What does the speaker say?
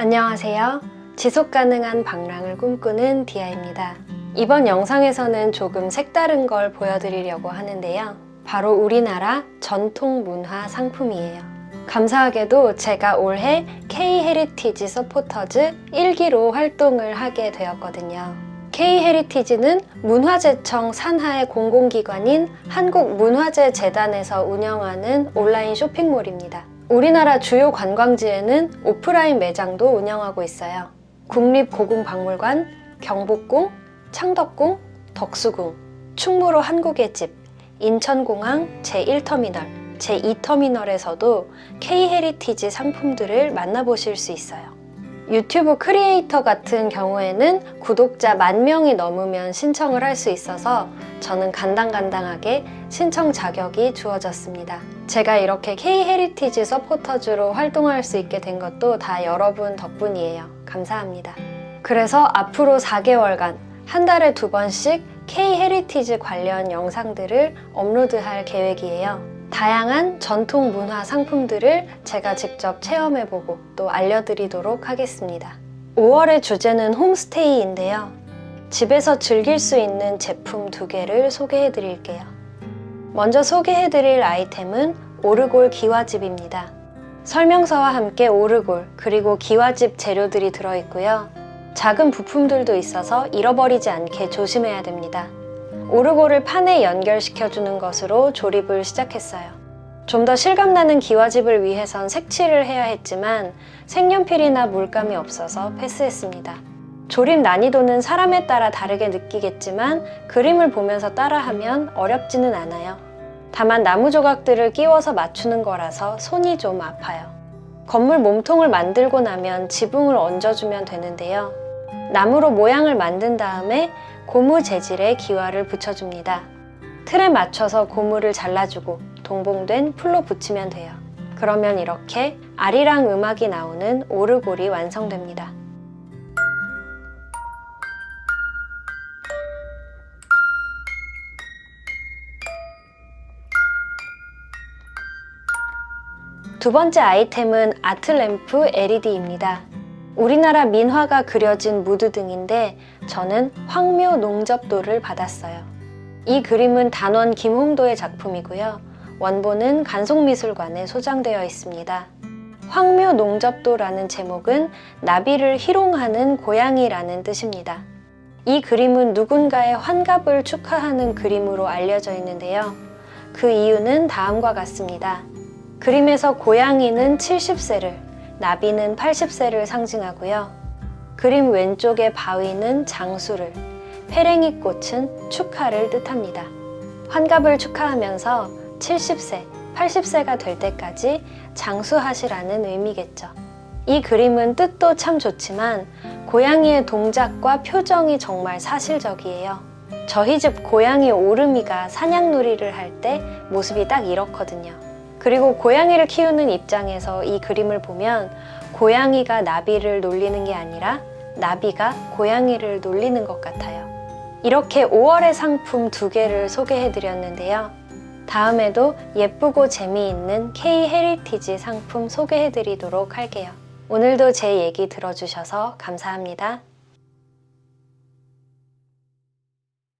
안녕하세요. 지속 가능한 방랑을 꿈꾸는 디아입니다. 이번 영상에서는 조금 색다른 걸 보여드리려고 하는데요. 바로 우리나라 전통 문화 상품이에요. 감사하게도 제가 올해 K 헤리티지 서포터즈 1기로 활동을 하게 되었거든요. K 헤리티지는 문화재청 산하의 공공기관인 한국문화재재단에서 운영하는 온라인 쇼핑몰입니다. 우리나라 주요 관광지에는 오프라인 매장도 운영하고 있어요. 국립고궁박물관, 경복궁, 창덕궁, 덕수궁, 충무로 한국의 집, 인천공항 제1터미널, 제2터미널에서도 K-헤리티지 상품들을 만나보실 수 있어요. 유튜브 크리에이터 같은 경우에는 구독자 만 명이 넘으면 신청을 할 수 있어서 저는 간당간당하게 신청 자격이 주어졌습니다. 제가 이렇게 K-헤리티지 서포터즈로 활동할 수 있게 된 것도 다 여러분 덕분이에요. 감사합니다. 그래서 앞으로 4개월간 한 달에 두 번씩 K-헤리티지 관련 영상들을 업로드할 계획이에요. 다양한 전통 문화 상품들을 제가 직접 체험해보고 또 알려드리도록 하겠습니다. 5월의 주제는 홈스테이인데요. 집에서 즐길 수 있는 제품 두 개를 소개해 드릴게요. 먼저 소개해 드릴 아이템은 오르골 기와집입니다. 설명서와 함께 오르골 그리고 기와집 재료들이 들어있고요. 작은 부품들도 있어서 잃어버리지 않게 조심해야 됩니다. 오르골을 판에 연결시켜주는 것으로 조립을 시작했어요. 좀 더 실감나는 기와집을 위해선 색칠을 해야 했지만 색연필이나 물감이 없어서 패스했습니다. 조립 난이도는 사람에 따라 다르게 느끼겠지만 그림을 보면서 따라하면 어렵지는 않아요. 다만 나무 조각들을 끼워서 맞추는 거라서 손이 좀 아파요. 건물 몸통을 만들고 나면 지붕을 얹어주면 되는데요. 나무로 모양을 만든 다음에 고무 재질의 기와를 붙여줍니다. 틀에 맞춰서 고무를 잘라주고 동봉된 풀로 붙이면 돼요. 그러면 이렇게 아리랑 음악이 나오는 오르골이 완성됩니다. 두 번째 아이템은 아트램프 LED입니다. 우리나라 민화가 그려진 무드 등인데 저는 황묘 농접도를 받았어요. 이 그림은 단원 김홍도의 작품이고요. 원본은 간송미술관에 소장되어 있습니다. 황묘 농접도라는 제목은 나비를 희롱하는 고양이라는 뜻입니다. 이 그림은 누군가의 환갑을 축하하는 그림으로 알려져 있는데요. 그 이유는 다음과 같습니다. 그림에서 고양이는 70세를, 나비는 80세를 상징하고요. 그림 왼쪽의 바위는 장수를, 페랭이 꽃은 축하를 뜻합니다. 환갑을 축하하면서 70세, 80세가 될 때까지 장수하시라는 의미겠죠. 이 그림은 뜻도 참 좋지만 고양이의 동작과 표정이 정말 사실적이에요. 저희 집 고양이 오르미가 사냥놀이를 할 때 모습이 딱 이렇거든요. 그리고 고양이를 키우는 입장에서 이 그림을 보면 고양이가 나비를 놀리는 게 아니라 나비가 고양이를 놀리는 것 같아요. 이렇게 5월의 상품 두 개를 소개해 드렸는데요. 다음에도 예쁘고 재미있는 K 헤리티지 상품 소개해 드리도록 할게요. 오늘도 제 얘기 들어주셔서 감사합니다.